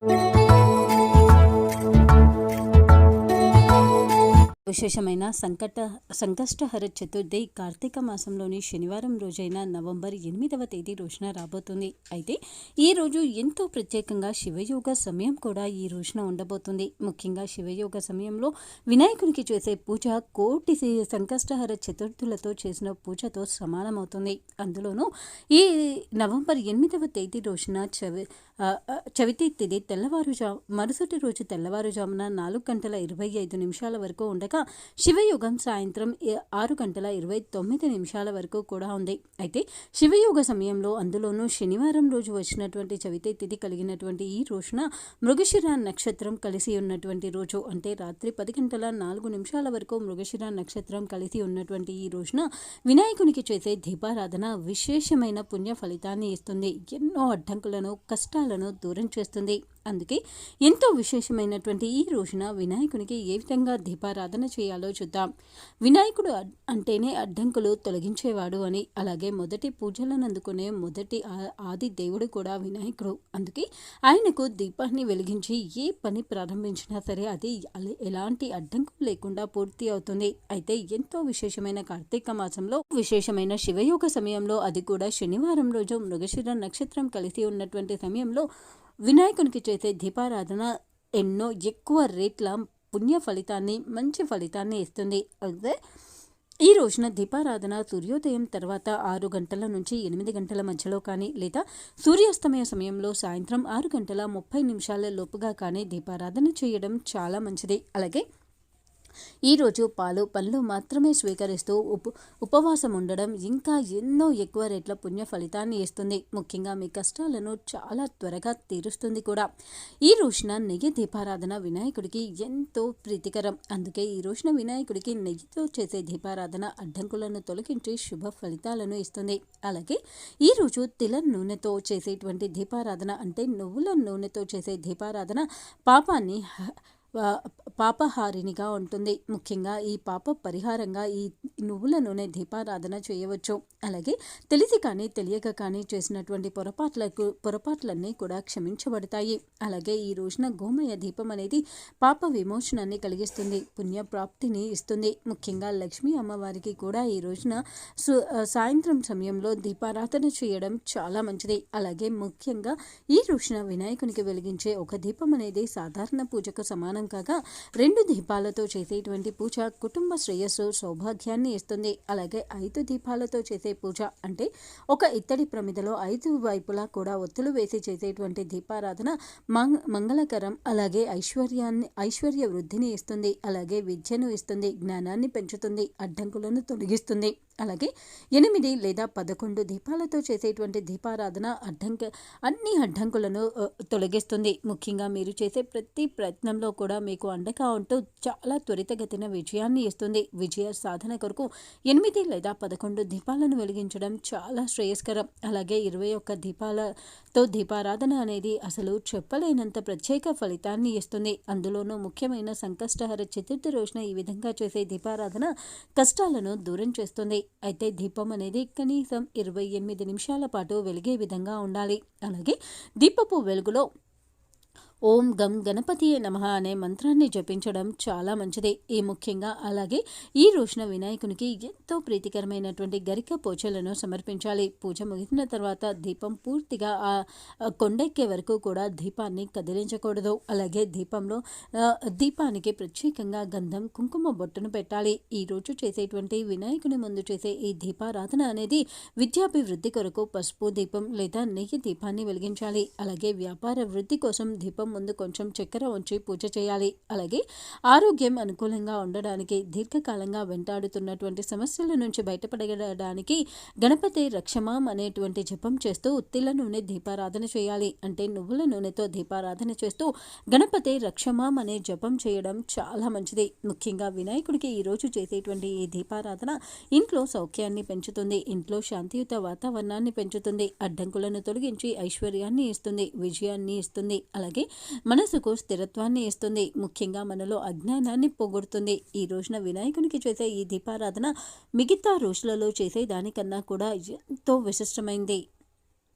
Thank you. విశేషమైన సంకట సంకష్టహర చతుర్థి కార్తీక మాసంలోని శనివారం రోజైన నవంబర్ ఎనిమిదవ తేదీ రోజున రాబోతుంది. అయితే ఈ రోజు ఎంతో ప్రత్యేకంగా శివయోగ సమయం కూడా ఈ రోజున ఉండబోతుంది. ముఖ్యంగా శివయోగ సమయంలో వినాయకునికి చేసే పూజ కోటి సంకష్టహర చతుర్థులతో చేసిన పూజతో సమానమవుతుంది. అందులోనూ ఈ నవంబర్ ఎనిమిదవ తేదీ రోజున చవి చవితి తిథి తెల్లవారుజా మరుసటి రోజు తెల్లవారుజామున నాలుగు గంటల ఇరవై ఐదు నిమిషాల వరకు ఉండగా శివయోగం సాయంత్రం ఆరు గంటల ఇరవై తొమ్మిది నిమిషాల వరకు కూడా ఉంది. అయితే శివయోగ సమయంలో అందులోనూ శనివారం రోజు వచ్చినటువంటి చవితి తిథి కలిగినటువంటి ఈ రోజున మృగశిర నక్షత్రం కలిసి ఉన్నటువంటి రోజు అంటే రాత్రి పది గంటల నాలుగు నిమిషాల వరకు మృగశిర నక్షత్రం కలిసి ఉన్నటువంటి ఈ రోజున వినాయకునికి చేసే దీపారాధన విశేషమైన పుణ్య ఫలితాన్ని ఇస్తుంది. ఎన్నో అడ్డంకులను కష్టాలను దూరం చేస్తుంది. అందుకే ఎంతో విశేషమైనటువంటి ఈ రోజున వినాయకునికి ఏ విధంగా దీపారాధన చేయాలో చూద్దాం. వినాయకుడు అడ్- అంటేనే అడ్డంకులు తొలగించేవాడు అని అలాగే మొదటి పూజలను అందుకునే మొదటి ఆది దేవుడు కూడా వినాయకుడు. అందుకే ఆయనకు దీపాన్ని వెలిగించి ఏ పని ప్రారంభించినా సరే అది ఎలాంటి అడ్డంకులు లేకుండా పూర్తి అవుతుంది. అయితే ఎంతో విశేషమైన కార్తీక మాసంలో విశేషమైన శివయోగ సమయంలో అది కూడా శనివారం రోజు మృగశిర నక్షత్రం కలిసి ఉన్నటువంటి సమయంలో వినాయకునికి చేసే దీపారాధన ఎన్నో ఎక్కువ రేట్ల పుణ్య ఫలితాన్ని మంచి ఫలితాన్ని ఇస్తుంది. అయితే ఈ రోజున దీపారాధన సూర్యోదయం తర్వాత ఆరు గంటల నుంచి ఎనిమిది గంటల మధ్యలో కానీ లేదా సూర్యాస్తమయ సమయంలో సాయంత్రం ఆరు గంటల ముప్పై నిమిషాల లోపుగా కానీ దీపారాధన చేయడం చాలా మంచిది. అలాగే ఈరోజు పాలు పండ్లు మాత్రమే స్వీకరిస్తూ ఉప ఉపవాసం ఉండడం ఇంకా ఎన్నో ఎక్కువ రేట్ల పుణ్య ఫలితాన్ని ఇస్తుంది. ముఖ్యంగా మీ కష్టాలను చాలా త్వరగా తీరుస్తుంది కూడా. ఈ రోజున నెయ్యి దీపారాధన వినాయకుడికి ఎంతో ప్రీతికరం. అందుకే ఈ రోజున వినాయకుడికి నెయ్యితో చేసే దీపారాధన అడ్డంకులను తొలగించి శుభ ఫలితాలను ఇస్తుంది. అలాగే ఈ రోజు తిల నూనెతో చేసేటువంటి దీపారాధన అంటే నువ్వుల నూనెతో చేసే దీపారాధన పాపాన్ని పాపహారినిగా ఉంటుంది. ముఖ్యంగా ఈ పాప పరిహారంగా ఈ నువ్వుల నూనె దీపారాధన చేయవచ్చు. అలాగే తెలిసి కానీ తెలియక కానీ చేసినటువంటి పొరపాట్లకు పొరపాట్లన్నీ కూడా క్షమించబడతాయి. అలాగే ఈ రోజున గోమయ దీపం అనేది పాప విమోచనాన్ని కలిగిస్తుంది పుణ్య ప్రాప్తిని ఇస్తుంది. ముఖ్యంగా లక్ష్మీ అమ్మవారికి కూడా ఈ రోజున సు సాయంత్రం సమయంలో దీపారాధన చేయడం చాలా మంచిది. అలాగే ముఖ్యంగా ఈ రోజున వినాయకునికి వెలిగించే ఒక దీపం అనేది సాధారణ పూజకు సమానం కాగా రెండు దీపాలతో చేసేటువంటి పూజ కుటుంబ శ్రేయస్సు సౌభాగ్యాన్ని ఇస్తుంది. అలాగే ఐదు దీపాలతో చేసే పూజ అంటే ఒక ఇత్తడి ప్రమిదలో ఐదు వైపులా కూడా ఒత్తులు వేసి చేసేటువంటి దీపారాధన మంగళకరం అలాగే ఐశ్వర్యాన్ని ఐశ్వర్య వృద్ధిని ఇస్తుంది. అలాగే విద్యను ఇస్తుంది జ్ఞానాన్ని పెంచుతుంది అడ్డంకులను తొలగిస్తుంది. అలాగే ఎనిమిది లేదా పదకొండు దీపాలతో చేసేటువంటి దీపారాధన అడ్డంక అన్ని అడ్డంకులను తొలగిస్తుంది. ముఖ్యంగా మీరు చేసే ప్రతి ప్రయత్నంలో కూడా మీకు అండగా ఉంటూ చాలా త్వరితగతిన విజయాన్ని ఇస్తుంది. విజయ సాధన కొరకు ఎనిమిది లేదా పదకొండు దీపాలను వెలిగించడం చాలా శ్రేయస్కరం. అలాగే ఇరవై ఒక్క దీపాలతో దీపారాధన అనేది అసలు చెప్పలేనంత ప్రత్యేక ఫలితాన్ని ఇస్తుంది. అందులోనూ ముఖ్యమైన సంకష్టహర చతుర్థి రోజున ఈ విధంగా చేసే దీపారాధన కష్టాలను దూరం చేస్తుంది. అయితే దీపం అనేది కనీసం ఇరవై ఎనిమిది నిమిషాల పాటు వెలిగే విధంగా ఉండాలి. అలాగే దీపపు వెలుగులో ఓం గం గణపతియే నమః అనే మంత్రాన్ని జపించడం చాలా మంచిది. ఈ ముఖ్యంగా అలాగే ఈ రోజున వినాయకునికి ఎంతో ప్రీతికరమైనటువంటి గరిక పూజలను సమర్పించాలి. పూజ ముగిసిన తర్వాత దీపం పూర్తిగా ఆ కొండెక్కే వరకు కూడా దీపాన్ని కదిలించకూడదు. అలాగే దీపంలో దీపానికి ప్రత్యేకంగా గంధం కుంకుమ బొట్టును పెట్టాలి. ఈ రోజు చేసేటువంటి వినాయకుని ముందు చేసే ఈ దీపారాధన అనేది విద్యాభివృద్ధి కొరకు పసుపు దీపం లేదా నెయ్యి దీపాన్ని వెలిగించాలి. అలాగే వ్యాపార వృద్ధి కోసం దీపం ముందు కొంచెం చక్కెర ఉంచి పూజ చేయాలి. అలాగే ఆరోగ్యం అనుకూలంగా ఉండడానికి దీర్ఘకాలంగా వెంటాడుతున్నటువంటి సమస్యల నుంచి బయటపడడానికి గణపతి రక్షమాం అనేటువంటి జపం చేస్తూ ఉత్తిల నూనె దీపారాధన చేయాలి. అంటే నువ్వుల నూనెతో దీపారాధన చేస్తూ గణపతి రక్షమాం అనే జపం చేయడం చాలా మంచిది. ముఖ్యంగా వినాయకుడికి ఈరోజు చేసేటువంటి ఈ దీపారాధన ఇంట్లో సౌఖ్యాన్ని పెంచుతుంది. ఇంట్లో శాంతియుత వాతావరణాన్ని పెంచుతుంది. అడ్డంకులను తొలగించి ఐశ్వర్యాన్ని ఇస్తుంది. విజయాన్ని ఇస్తుంది. అలాగే మనసుకు స్థిరత్వాన్ని ఇస్తుంది. ముఖ్యంగా మనలో అజ్ఞానాన్ని పోగొడుతుంది. ఈ రోజున వినాయకునికి చేసే ఈ దీపారాధన మిగతా రోజులలో చేసే దానికన్నా కూడా ఎంతో విశిష్టమైంది.